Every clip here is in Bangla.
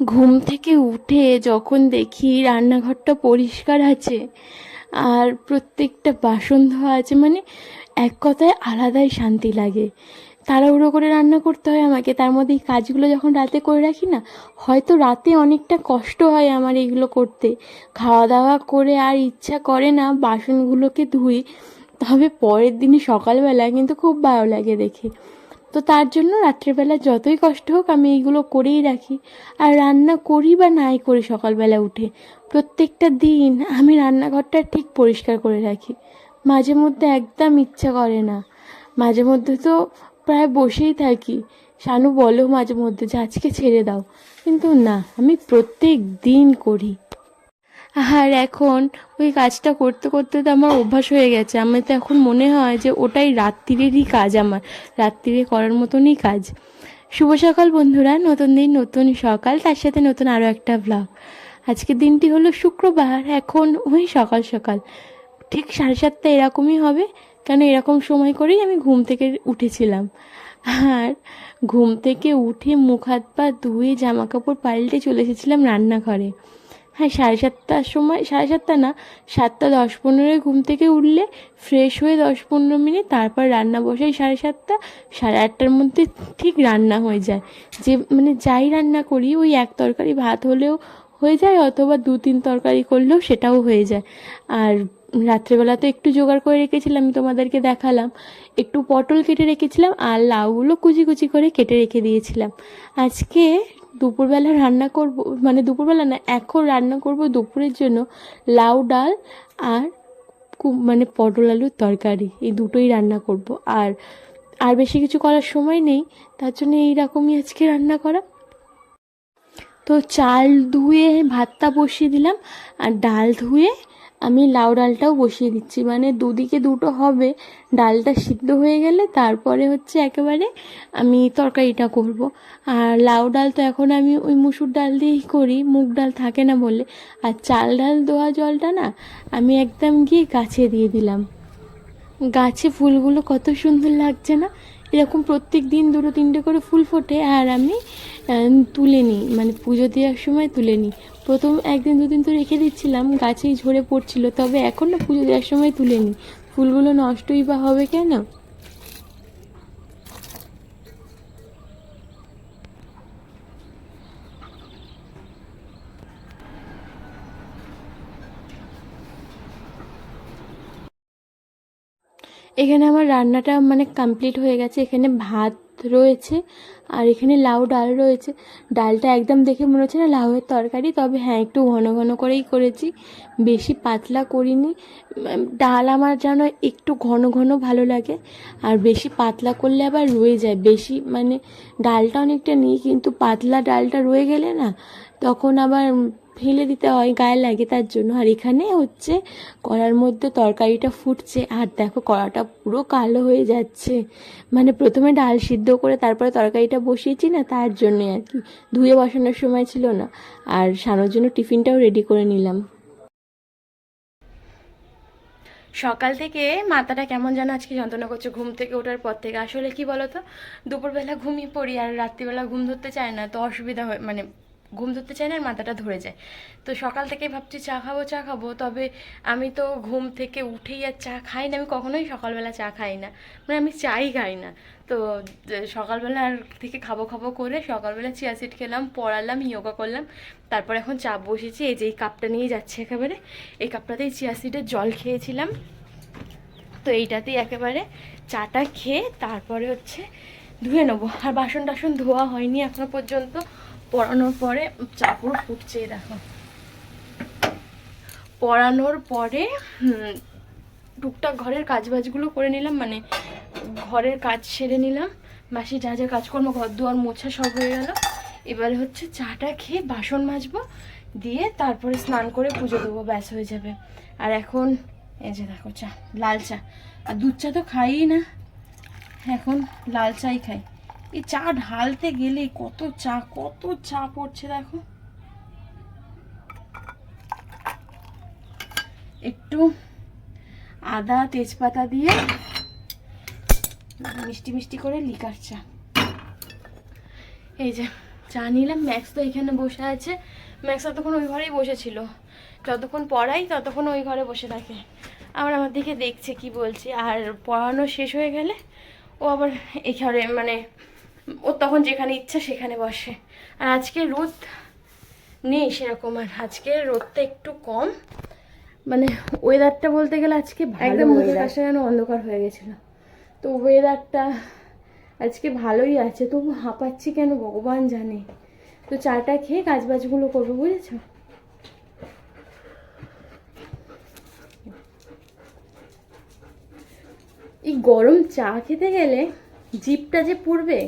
ঘুম থেকে উঠে যখন দেখি রান্নাঘরটা পরিষ্কার আছে, আর প্রত্যেকটা বাসন ধোয়া আছে মানে এক কথায় আলাদাই শান্তি লাগে। তাড়াহুড়ো করে রান্না করতে হয় আমাকে, তার মধ্যে এই কাজগুলো যখন রাতে করে রাখি না, হয়তো রাতে অনেকটা কষ্ট হয় আমার এইগুলো করতে। খাওয়া দাওয়া করে আর ইচ্ছা করে না বাসনগুলোকে ধুই, তবে পরের দিনে সকালবেলা কিন্তু খুব ভালো লাগে দেখে। তো তার জন্য রাত্রেবেলা যতই কষ্ট হোক আমি এইগুলো করেই রাখি। আর রান্না করি বা নাই করি সকালবেলা উঠে, প্রত্যেকটা দিন আমি রান্নাঘরটা ঠিক পরিষ্কার করে রাখি। মাঝে মধ্যে একদম ইচ্ছা করে না। মাঝে মধ্যে তো প্রায় বসেই থাকি। শানু বলো মাঝে মধ্যে যে আজকে ছেড়ে দাও। কিন্তু না, আমি প্রত্যেক দিন করি। আর এখন ওই কাজটা করতে করতে তো আমার অভ্যাস হয়ে গেছে। আমার তো এখন মনে হয় যে ওটাই রাত্রিরেরই কাজ আমার। রাত্রিরে করার মতনই কাজ। শুভ সকাল বন্ধুরা, নতুন দিন, নতুন সকাল, তার সাথে নতুন আরও একটা ব্লগ আজকের দিনটি হলো শুক্রবার, এখন ওই সকাল সকাল। ঠিক সাড়ে সাতটা এরকমই হবে, কেন এরকম সময় করেই আমি ঘুম থেকে উঠেছিলাম। আর ঘুম থেকে উঠে মুখ হাত পা ধুয়ে জামা কাপড় পাল্টে চলে এসেছিলাম রান্নাঘরে। হ্যাঁ সাড়ে সাতটার সময়, সাড়ে সাতটা না, সাতটা দশ পনেরোয় ঘুম থেকে উঠলে ফ্রেশ হয়ে দশ পনেরো মিনিট তারপর রান্না বসাই সাড়ে সাতটা, সাড়ে আটটার মধ্যে ঠিক রান্না হয়ে যায়। যে মানে যাই রান্না করি, ওই এক তরকারি ভাত হলেও হয়ে যায় অথবা দু তিন তরকারি করলেও সেটাও হয়ে যায়। আর রাত্রেবেলা তো একটু জোগাড় করে রেখেছিলাম তোমাদেরকে দেখালাম। একটু পটল কেটে রেখেছিলাম আর লাউগুলো কুচি কুচি করে কেটে রেখে দিয়েছিলাম। আজকে দুপুরবেলা রান্না করব মানে দুপুরবেলা না, এখন রান্না করব দুপুরের জন্য লাউ ডাল আর মানে পটল আলুর তরকারি। এই দুটোই রান্না করব। আর আর বেশি কিছু করার সময় নেই, তার জন্য এইরকমই আজকে রান্না করা। তো চাল ধুয়ে ভাতটা বসিয়ে দিলাম, আর ডাল ধুয়ে আমি লাউ ডালটাও বসিয়ে দিচ্ছি। মানে দুদিকে দুটো হবে। ডালটা সিদ্ধ হয়ে গেলে তারপরে হচ্ছে একেবারে আমি তরকারিটা করব। আর লাউ ডাল তো এখন আমি ওই মুসুর ডাল দিয়েই করি, মুগ ডাল থাকে না বলে। আর চাল ডাল দেওয়া জলটা না আমি একদম গিয়ে গাছে দিয়ে দিলাম। গাছে ফুলগুলো কত সুন্দর লাগছে না? এরকম প্রত্যেক দিন দুটো তিনটে করে ফুল ফোটে আর আমি তুলে নিই। মানে পুজো দেওয়ার সময় তুলে নিই। প্রথম একদিন দুদিন তো রেখে দিচ্ছিলাম, গাছেই ঝরে পড়ছিল, তবে এখন না পুজো দেওয়ার সময় তুলে নিই ফুলগুলো নষ্টই বা হবে কেন? এখানে আমার রান্নাটা মানে কমপ্লিট হয়ে গেছে। এখানে ভাত রয়েছে। আর এখানে লাউ ডাল রয়েছে। ডালটা একদম দেখে মনে হচ্ছে না লাউয়ের তরকারি, তবে হ্যাঁ একটু ঘন ঘন করেই করেছি। বেশি পাতলা করিনি। ডাল আমার যেন একটু ঘন ঘন ভালো লাগে, আর বেশি পাতলা করলে আবার রয়ে যায়। বেশি মানে ডালটা অনেকটা নিই, কিন্তু পাতলা ডালটা রয়ে গেলে না, তখন আবার ফেলে দিতে হয়, গায়ে লাগে তার জন্য। আর এখানে হচ্ছে কড়ার মধ্যে তরকারিটা ফুটছে। আর দেখো কড়াটা পুরো কালো হয়ে যাচ্ছে। মানে প্রথমে ডাল সিদ্ধ করে তারপরে তরকারিটা বসিয়েছি না, তার জন্যই আর কি। ধুয়ে বসানোর সময় ছিল না। আর সানোর জন্য টিফিনটাও রেডি করে নিলাম। সকাল থেকে মাথাটা কেমন যেন আজকে যন্ত্রণা করছে ঘুম থেকে ওঠার পর থেকে। আসলে কি বলতো? দুপুরবেলা ঘুমিয়ে পড়ি আর রাত্রিবেলা ঘুম ধরতে চায় না, তো অসুবিধা হয় মানে ঘুম ধরতে চায় না আর মাথাটা ধরে যায়। তো সকাল থেকে ভাবছি, চা খাব চা খাব। তবে আমি তো ঘুম থেকে উঠেই আর চা খাই না, আমি কখনোই সকালবেলা চা খাই না। মানে আমি চাই খাই না। তো সকালবেলা আর থেকে খাব খাব করে সকালবেলা চিয়া সিড খেলাম, পড়ালাম ইয়োগা করলাম। তারপর এখন চা বসেছি, এই যে এই কাপটা নিয়ে যাচ্ছে একেবারে। এই কাপটাতেই চিয়া সিডের জল খেয়েছিলাম। তো এইটাতেই একেবারে চাটা খেয়ে তারপরে হচ্ছে ধুয়ে নেব। আর বাসন টাসন ধোয়া হয়নি এখনও পর্যন্ত। পড়ানোর পরে চা পুরো ফুটছে দেখো। পড়ানোর পরে টুকটাক ঘরের কাজ বাজগুলো করে নিলাম মানে ঘরের কাজ সেরে নিলাম। বাসি যা যা কাজকর্ম ঘর দুয়ার মোছা সব হয়ে গেল। এবারে হচ্ছে চাটা খেয়ে বাসন মাজবো, দিয়ে তারপরে স্নান করে পুজো দেবো, ব্যাস হয়ে যাবে। আর এখন, এই যে দেখো চা, লাল চা। আর দুধ চা তো খাই না। এখন লাল চাই খাই। এই চা ঢালতে গেলে কত চা কত চা পড়ছে দেখো। একটু আদা, তেজপাতা দিয়ে মিষ্টি মিষ্টি করে লিকার চা। এই যে, চা নিলাম। ম্যাক্স তো এখানে বসে আছে। ম্যাক্স ততক্ষণ ওই ঘরেই বসেছিল। যতক্ষণ পড়াই, ততক্ষণ ওই ঘরে বসে থাকে। আবার আমার দিকে দেখছে কি বলছি। আর পড়ানো শেষ হয়ে গেলে ও আবার এখানে মানে ও তখন যেখানে ইচ্ছা সেখানে বসে। আর আজকে রোদ নেই সেরকম আর আজকে রোদটা একটু কম। মানে ওয়েদারটা বলতে গেলে আজকে একদম মুখের কাছে যেন অন্ধকার হয়ে গেছিল। তো ওয়েদারটা আজকে ভালোই আছে। তবু হাঁপাচ্ছি কেন ভগবান জানে। তো চাটা খেয়ে কাজবাজগুলো করব বুঝেছ? এই গরম চা খেতে গেলে জিপটা যে পুড়বে,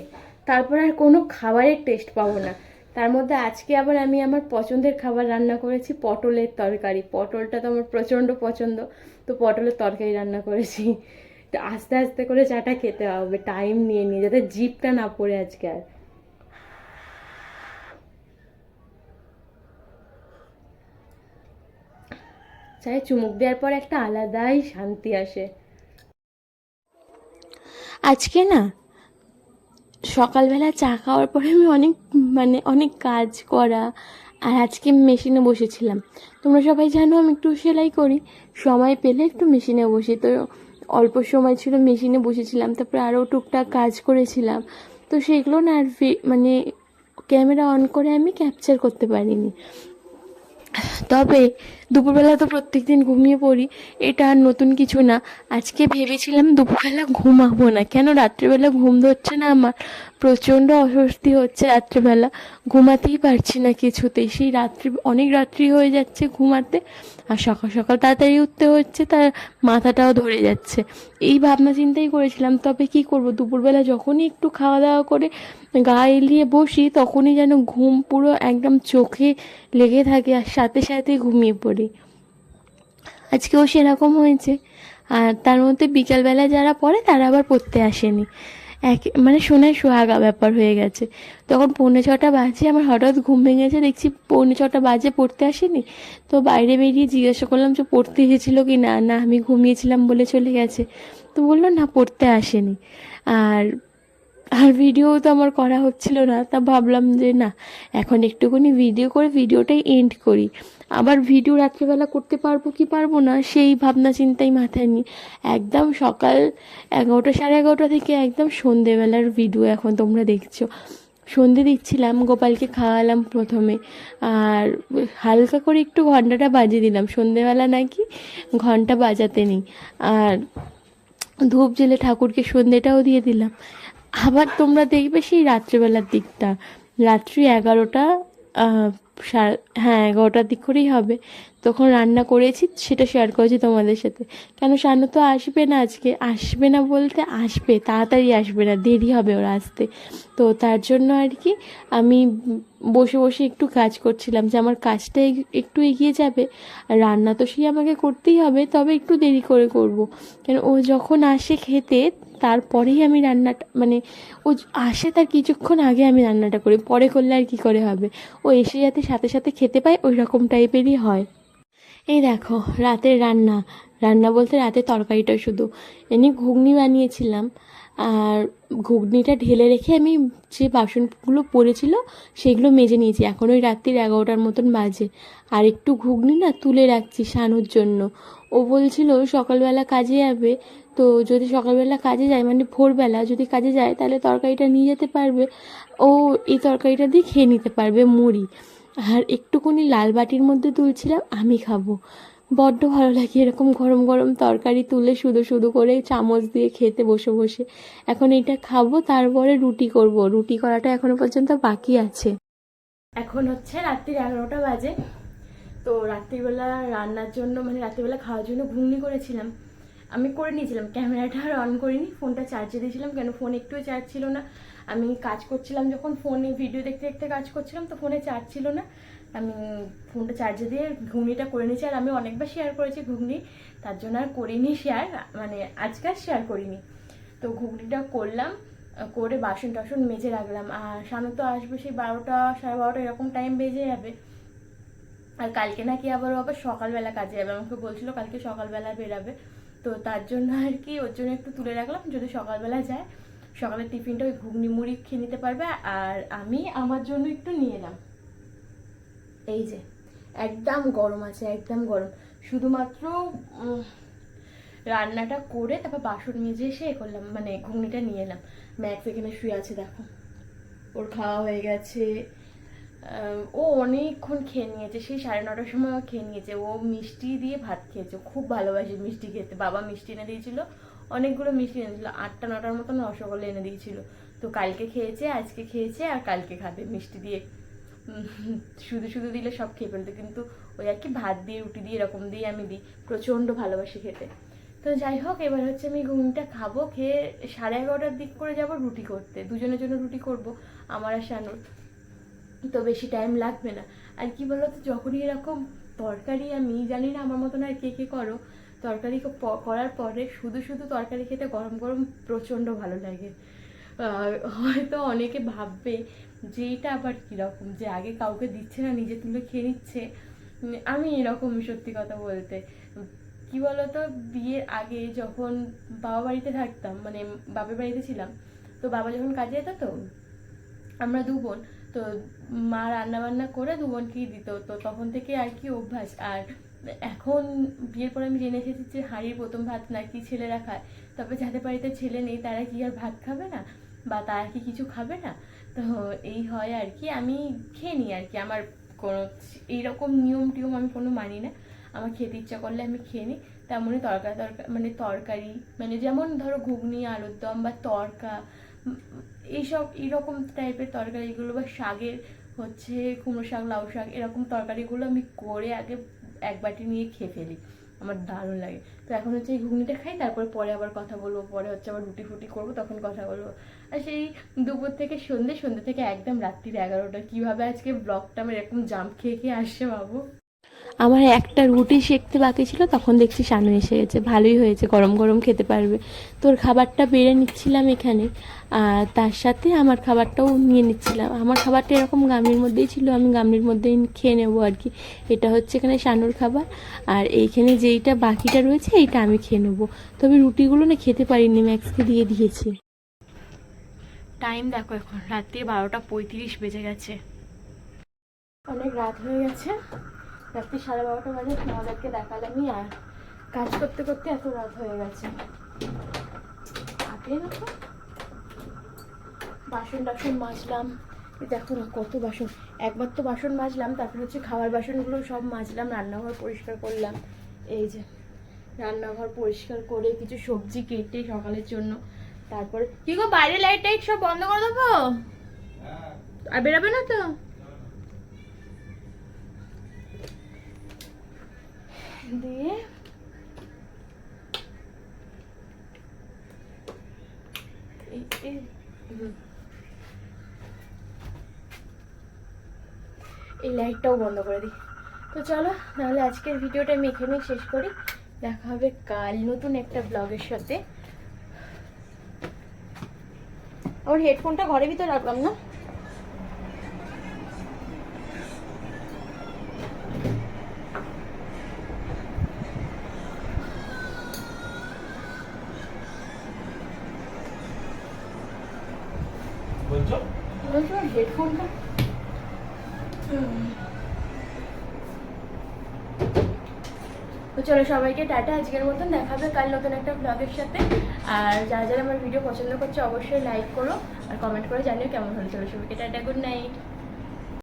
তারপর আর কোনো খাবারের টেস্ট পাবো না। তার মধ্যে আজকে আবার আমি আমার পছন্দের খাবার রান্না করেছি, পটলের তরকারি। পটলটা তো আমার প্রচণ্ড পছন্দ, তো পটলের তরকারি রান্না করেছি। তো আস্তে আস্তে করে চাটা খেতে হবে টাইম নিয়ে নিয়ে, যাতে জিপটা না পড়ে আজকে আর। চায়ে চুমুক দেওয়ার পর একটা আলাদাই শান্তি আসে। আজকে না, সকালবেলা চা খাওয়ার পরে আমি অনেক মানে অনেক কাজ করা আর আজকে মেশিনে বসেছিলাম। তোমরা সবাই জানো আমি একটু সেলাই করি, সময় পেলে একটু মেশিনে বসি। তো অল্প সময় ছিল মেশিনে বসেছিলাম, তারপরে আরও টুকটাক কাজ করেছিলাম। তো সেগুলো না আর মানে ক্যামেরা অন করে আমি ক্যাপচার করতে পারিনি। তবে দুপুরবেলা তো প্রত্যেক দিন ঘুমিয়ে পড়ি, এটা আর নতুন কিছু না। আজকে ভেবেছিলাম দুপুরবেলা ঘুমাবো না। কেন রাত্রিবেলা ঘুম ধরছে না আমার? প্রচণ্ড অস্বস্তি হচ্ছে রাত্রিবেলা। ঘুমাতেই পারছি না কিছুতেই। সেই রাত্রি, অনেক রাত্রি হয়ে যাচ্ছে ঘুমাতে, আর সকাল সকাল তাড়াতাড়ি উঠতে হচ্ছে, তার মাথাটাও ধরে যাচ্ছে। এই ভাবনা চিন্তাই করেছিলাম, তবে কি করব? দুপুরবেলা যখনই একটু খাওয়া দাওয়া করে গা এলিয়ে বসি, তখনই যেন ঘুম পুরো একদম চোখে লেগে থাকে, আর সাথে সাথে ঘুমিয়ে পড়ি। আজকেও সেরকম হয়েছে। আর তার মধ্যে বিকালবেলা যারা পড়ে, তারা আবার পড়তে আসেনি। এক মানে সোনায় সোহাগা ব্যাপার হয়ে গেছে। তখন পৌনে ছটা বাজে, আমার হঠাৎ ঘুম ভেঙেছে, দেখছি পৌনে ছটা বাজে, পড়তে আসেনি। তো বাইরে বেরিয়ে জিজ্ঞাসা করলাম যে, পড়তে এসেছিল কি না? না, আমি ঘুমিয়েছিলাম বলে চলে গেছে। তো বলল, না, পড়তে আসেনি। আর আর ভিডিও তো আমার করা হচ্ছিল না, তা ভাবলাম যে না, এখন একটুখানি ভিডিও করে ভিডিওটাই এন্ড করি। আবার ভিডিও রাত্রিবেলা করতে পারব কি পারব না, সেই ভাবনা চিন্তাই মাথায় নিই একদম সকাল এগারোটা, সাড়ে এগারোটা থেকে একদম সন্ধেবেলার ভিডিও এখন তোমরা দেখছ। সন্ধে দিচ্ছিলাম, গোপালকে খাওয়ালাম প্রথমে। আর হালকা করে একটু ঘন্টাটা বাজিয়ে দিলাম। সন্ধেবেলা নাকি ঘণ্টা বাজাতে নেই। আর ধূপ জেলে ঠাকুরকে সন্ধেটাও দিয়ে দিলাম। আবার তোমরা দেখবে সেই রাত্রিবেলার দিকটা। রাত্রি এগারোটা হ্যাঁ এগারোটার দিক করেই হবে। তখন রান্না করেছি, সেটা শেয়ার করেছি তোমাদের সাথে। কেন শানু তো আসবে না আজকে? আসবে না বলতে আসবে, তাড়াতাড়ি আসবে না, দেরি হবে ওর আসতে। তো তার জন্য আর কি আমি বসে বসে একটু কাজ করছিলাম যে আমার কাজটা একটু এগিয়ে যাবে। আর রান্না তো সেই আমাকে করতেই হবে, তবে একটু দেরি করে করব। কেন ও যখন আসে খেতে তারপরেই আমি রান্নাটা মানে ও আসে তার কিছুক্ষণ আগে আমি রান্নাটা করি, পরে করলে আর কী করে হবে? ও এসে যাতে সাথে সাথে খেতে পায়, ওই রকম টাইপেরই হয়। এই দেখো, রাতের রান্না। রান্না বলতে রাতে তরকারিটা শুধু। এমনি ঘুগনি বানিয়েছিলাম। আর ঘুগনিটা ঢেলে রেখে আমি যে বাসনগুলো পড়েছিল, সেগুলো মেজে নিয়েছি। এখন ওই রাত্রির এগারোটার মতন বাজে। আর একটু ঘুগনি না তুলে রাখছি শানুর জন্য। ও বলছিল, সকালবেলা কাজে যাবে। তো যদি সকালবেলা কাজে যায় মানে ভোরবেলা যদি কাজে যায়, তাহলে তরকারিটা নিয়ে যেতে পারবে। ও এই তরকারিটা দিয়ে খেয়ে নিতে পারবে মুড়ি। আর একটুকুনি লাল বাটির মধ্যে তুলছিলাম, আমি খাব। বড্ড ভালো লাগে এরকম গরম গরম তরকারি তুলে শুধু শুধু করে চামচ দিয়ে খেতে বসে বসে। এখন এটা খাব, তারপরে রুটি করব। রুটি করাটা এখনও পর্যন্ত বাকি আছে। এখন হচ্ছে রাত্রির এগারোটা বাজে। তো রাত্রিবেলা রান্নার জন্য মানে রাত্রিবেলা খাওয়ার জন্য ঘুগনি করেছিলাম। আমি করে নিয়েছিলাম, ক্যামেরাটা আর অন করিনি, ফোনটা চার্জে দিয়েছিলাম, কেন ফোন একটুও চার্জ ছিল না। আমি কাজ করছিলাম যখন, ফোনে ভিডিও দেখতে দেখতে কাজ করছিলাম, তো ফোনে চার্জ ছিল না। আমি ফোনটা চার্জে দিয়ে ঘুগনিটা করে নিয়েছি, আর আমি অনেকবার শেয়ার করেছি ঘুগনি। তার জন্য আর করিনি শেয়ার মানে আজকে আর শেয়ার করিনি। তো ঘুগনিটা করলাম, করে বাসন টাসন মেজে রাখলাম। আর সামনে তো আসবে সেই বারোটা, সাড়ে বারোটা, এরকম টাইম বেজে যাবে। আর কালকে নাকি আবার আবার সকালবেলা কাজে যাবে। আমাকে বলছিল কালকে সকালবেলা বেরাবে। তো তার জন্য আর কি, ওর জন্য একটু তুলে রাখলাম, যদি সকালবেলা যায়। সকালের টিফিনটা ওই ঘুগনি মুড়ি খেয়ে নিতে পারবে। আর আমি আমার জন্য একটু নিয়ে এলাম। এই যে, একদম গরম আছে, একদম গরম। শুধুমাত্র রান্নাটা করে তারপর বাসন মেজে এসে করলাম মানে ঘুগনিটা নিয়ে এলাম। ম্যাক্স এখানে শুয়ে আছে, দেখো। ওর খাওয়া হয়ে গেছে। ও অনেকক্ষণ খেয়ে নিয়েছে সেই সাড়ে নটার সময় খেয়ে নিয়েছে। ও মিষ্টি দিয়ে ভাত খেয়েছে খুব ভালোবাসে মিষ্টি খেতে। বাবা মিষ্টি এনে দিয়েছিল, অনেকগুলো মিষ্টি এনে দিয়েছিল। আটটা, নটার মতন রসগোল্লা এনে দিয়েছিল। তো কালকে খেয়েছে, আজকে খেয়েছে, আর কালকে খাবে মিষ্টি দিয়ে। শুধু শুধু দিলে সব খেয়ে ফেলতো, কিন্তু ওই আর কি ভাত দিয়ে, রুটি দিয়ে, এরকম দিয়ে আমি দিই, প্রচণ্ড ভালোবাসি খেতে। তো যাই হোক, এবার হচ্ছে আমি ঘুমটা খাব, খেয়ে সাড়ে এগারোটার দিক করে যাব রুটি করতে। দুজনের জন্য রুটি করব, আমার আর শানুর। তো বেশি টাইম লাগবে না। আর কি বলতো, যখনই এরকম তরকারি আমি জানি না আমার মতন আর কে কে করো, তরকারি করার পরে শুধু শুধু তরকারি খেতে গরম গরম প্রচণ্ড ভালো লাগে। হয়তো অনেকে ভাববে যে এটা আবার কীরকম যে আগে কাউকে দিচ্ছে না, নিজে তুলে খেয়ে নিচ্ছে। আমি এরকম সত্যি কথা বলতে। কি বলতো? বিয়ের আগে যখন বাবা বাড়িতে থাকতাম মানে বাপের বাড়িতে ছিলাম, তো বাবা যখন কাজে যেত তো, আমরা দু বোন, তো মা রান্না বান্না করে দু বোনকেই দিত। তো তখন থেকে আর কি অভ্যাস। আর এখন বিয়ের পরে আমি জেনে এসেছি যে হাঁড়ির প্রথম ভাত নাকি ছেলেরা খায়। তবে যাদের বাড়িতে ছেলে নেই, তারা কি আর ভাত খাবে না? বা তারা কি কিছু খাবে না, তো এই হয় আর কি। আমি খেয়ে নিই আর কি। আমার কোনো এইরকম নিয়ম টিয়ম আমি কোনো মানি না। আমার খেতে ইচ্ছা করলে আমি খেয়ে নিই। তেমনই তরকারি তরকারি মানে তরকারি মানে যেমন ধরো ঘুগনি, আলুর দম বা তরকা এইসব এরকম টাইপের তরকারিগুলো বা শাকের হচ্ছে কুমড়ো শাক, লাউ শাক, এরকম তরকারিগুলো আমি করে আগে এক বাটি নিয়ে খেয়ে ফেলি। আমার দারুণ লাগে। তো এখন হচ্ছে এই ঘুগনিটা খাই, তারপরে পরে আবার কথা বলব, পরে হচ্ছে আবার রুটি ফুটি করব, তখন কথা বলব। আর সেই দুপুর থেকে সন্ধ্যে সন্ধ্যে থেকে একদম রাত্রির এগারোটা। কীভাবে আজকে ব্লগটা আমার এরকম জাম্প খেয়ে খেয়ে আসছে বাবু? আমার একটা রুটি সেঁকতে বাকি ছিল তখন দেখছি সানু এসে গেছে। ভালোই হয়েছে গরম গরম খেতে পারবে। তোর খাবারটা বেড়ে নিচ্ছিলাম এখানে আর তার সাথে আমার খাবারটাও নিয়ে নিচ্ছিলাম। আমার খাবারটা এরকম গামলির মধ্যেই ছিল আমি গামলির মধ্যেই খেয়ে নেব আর কি। এটা হচ্ছে এখানে সানুর খাবার আর এইখানে যেইটা বাকিটা রয়েছে এইটা আমি খেয়ে নেব। তবে রুটিগুলো না খেতে পারিনি ম্যাক্সকে দিয়ে দিয়েছি। টাইম দেখো এখন রাত্রি বারোটা পঁয়ত্রিশ বেজে গেছে। অনেক রাত হয়ে গেছে। রাত্রি সাড়ে বারোটা বাজে, তোমাদেরকে দেখালামই আর কাজ করতে করতে এত রাত হয়ে গেছে। বাসন টাসন মাজলাম। দেখো না কত বাসন। একবার তো বাসন মাজলাম, তারপর হচ্ছে খাবার বাসনগুলো সব মাজলাম, রান্নাঘর পরিষ্কার করলাম। এই যে, রান্নাঘর পরিষ্কার করে কিছু সবজি কেটে সকালের জন্য। তারপরে কি গো বাইরে লাইট টাইট সব বন্ধ করে দেবো? আর বেরোবে না তো? দিয়ে এই- লাইটটাও বন্ধ করে দিই। তো চলো, নাহলে আজকের ভিডিওটা আমি এখানেই শেষ করি। দেখা হবে কাল নতুন একটা ব্লগের সাথে। আমার হেডফোনটা ঘরের ভিতরে রাখলাম না বলছো বলছি আমার হেডফোনটা? তো চলো সবাইকে টাটা, আজকের মতন দেখাবে কাল নতুন একটা ব্লগের সাথে। আর যারা যারা আমার ভিডিও পছন্দ করছে, অবশ্যই লাইক করো আর কমেন্ট করে জানিও কেমন হলো। চলো সবাইকে টাটা গুড নাইট